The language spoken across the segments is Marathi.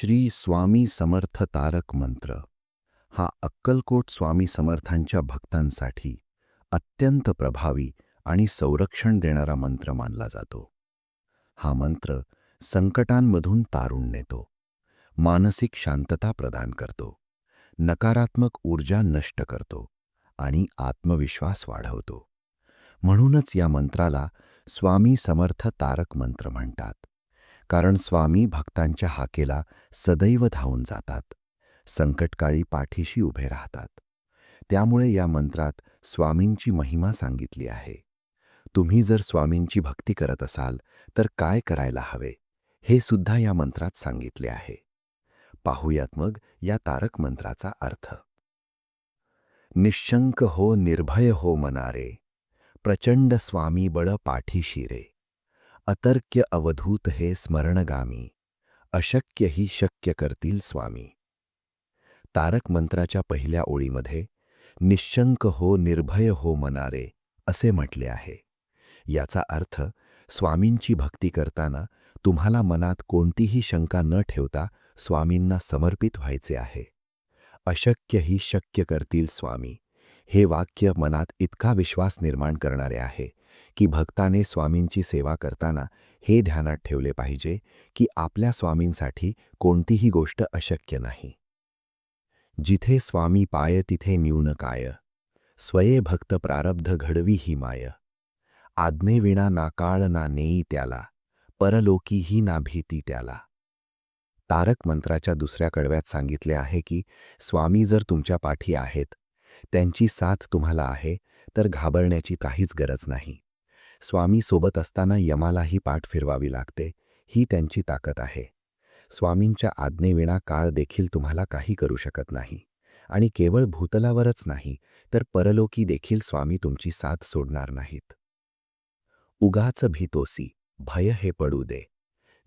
श्री स्वामी समर्थ तारक मंत्र हा अक्कलकोट स्वामी समर्थांच्या भक्तांसाठी अत्यंत प्रभावी आणि संरक्षण देणारा मंत्र मानला जातो. हा मंत्र संकटांमधून तारून नेतो मानसिक शांतता प्रदान करतो नकारात्मक ऊर्जा नष्ट करतो आणि आत्मविश्वास वाढवतो. म्हणूनच या मंत्राला स्वामी समर्थ तारक मंत्र म्हणतात. कारण स्वामी भक्तांच्या हाकेला सदैव धावून जातात. संकटकाळी पाठीशी उभे राहतात. त्यामुळे या मंत्रात स्वामींची महिमा सांगितली आहे. तुम्ही जर स्वामींची भक्ती करत असाल तर काय करायला हवे? हे सुद्धा या मंत्रात सांगितले आहे. पाहूयात मग या तारक मंत्राचा अर्थ. निशंक हो निर्भय हो मनारे. प्रचंड स्वामी बळ पाठीशी रे. अतर्क्य अवधूत हे स्मरणगामी अशक्य ही शक्य करतील स्वामी. तारक मंत्राच्या पहिल्या ओळीमध्ये निशंक हो निर्भय हो मनारे असे म्हटले आहे. याचा अर्थ स्वामींची भक्ती करताना तुम्हाला मनात कोणतीही शंका न ठेवता स्वामींना समर्पित व्हायचे आहे. अशक्य ही शक्य करतील स्वामी हे वाक्य मनात इतका विश्वास निर्माण करणारे आहे की भक्ताने स्वामींची सेवा करताना हे ध्यानात ठेवले पाहिजे की आपल्या स्वामींसाठी कोणतीही गोष्ट अशक्य नाही. जिथे स्वामी पाय तिथे न्यून काय. स्वये भक्त प्रारब्ध घडवी ही माय. आज्ञेविणा ना काळ ना नेई त्याला. परलोकीही ना भीती त्याला. तारक मंत्राच्या दुसऱ्या कडव्यात सांगितले आहे की स्वामी जर तुमच्या पाठी आहेत त्यांची साथ तुम्हाला आहे तर घाबरण्याची काहीच गरज नाही. स्वामी सोबत असताना यमालाही पाठ फिरवावी लागते ही त्यांची ताकद आहे. स्वामींच्या आज्ञेविणा काळ देखील तुम्हाला काही करू शकत नाही. आणि केवळ भूतलावरच नाही तर परलोकी देखील स्वामी तुमची साथ सोडणार नाहीत. उगाच भीतोसी भय हे पडू दे.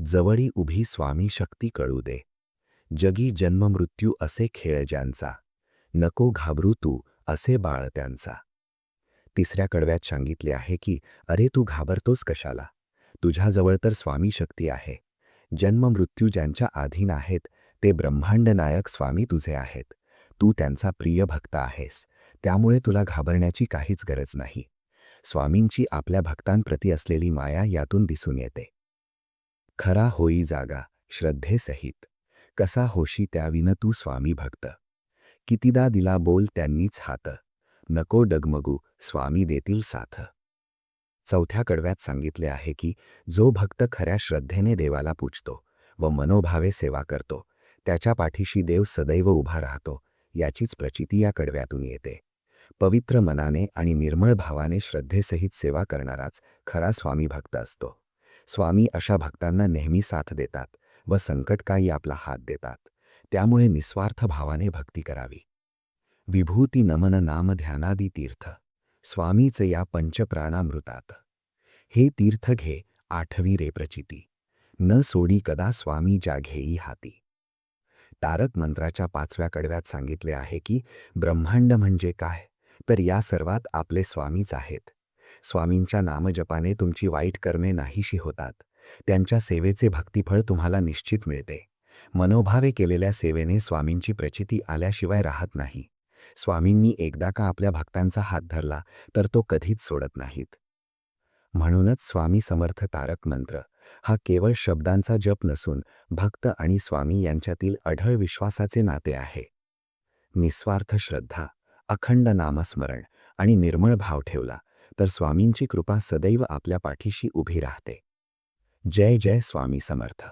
जवळी उभी स्वामी शक्ती कळू दे. जगी जन्ममृत्यू असे खेळ ज्यांचा. नको घाबरू तू असे बाळ त्यांचा. तिसऱ्या कडव्यात सांगितले आहे की अरे तू घाबरतोस कशाला? तुझ्याजवळ तर स्वामी शक्ती आहे. जन्ममृत्यू ज्यांच्या अधीन आहेत ते ब्रह्मांड नायक स्वामी तुझे आहेत. तू त्यांचा प्रिय भक्त आहेस. त्यामुळे तुला घाबरण्याची काहीच गरज नाही. स्वामींची आपल्या भक्तांप्रती असलेली माया यातून दिसून येते. खरा होई जागा श्रद्धेसहित. कसा होशी त्याविन तू स्वामी भक्त. कितीदा दिला बोल त्यांनीच हात. नको डगमगू स्वामी देतील साथ. चौथ्या कडव्यात सांगितले आहे की जो भक्त खऱ्या श्रद्धेने देवाला पूजतो व मनोभावे सेवा करतो त्याच्या पाठीशी देव सदैव उभा राहतो याचीच प्रचिती या कडव्यातून येते. पवित्र मनाने आणि निर्मळ भावाने श्रद्धेसहित सेवा करणाराच खरा स्वामी भक्त असतो. स्वामी अशा भक्तांना नेहमी साथ देतात व संकटकाळी आपला हात देतात. त्यामुळे निस्वार्थ भावाने भक्ती करावी. विभूती नमन नाम ध्यानादी तीर्थ स्वामीचे या पंचप्राणामृतात। हे तीर्थ घे आठवी रे प्रचिती न सोडी कदा स्वामी जाघेई घेई हाती। तारक मंत्राच्या पाचव्या कडव्यात सांगितले आहे की ब्रह्मांड म्हणजे काय? तर या सर्वात आपले स्वामीच आहेत। स्वामींच्या नामजपाने तुमची वाईट कर्मे नाहीशी होतात त्यांच्या सेवेचे भक्तिफळ तुम्हाला निश्चित मिळते। मनोभावे केलेल्या सेवेने स्वामींची प्रचिती आल्याशिवाय राहत नाही। स्वामींनी एकदा का आपल्या भक्तांचा हात धरला तर तो कधीच सोडत नाहीत. म्हणूनच स्वामी समर्थ तारक मंत्र हा केवळ शब्दांचा जप नसून भक्त आणि स्वामी यांच्यातील अढळ विश्वासाचे नाते आहे. निस्वार्थ श्रद्धा अखंड नामस्मरण आणि निर्मळ भाव ठेवला तर स्वामींची कृपा सदैव आपल्या पाठीशी उभी राहते. जय जय स्वामी समर्थ.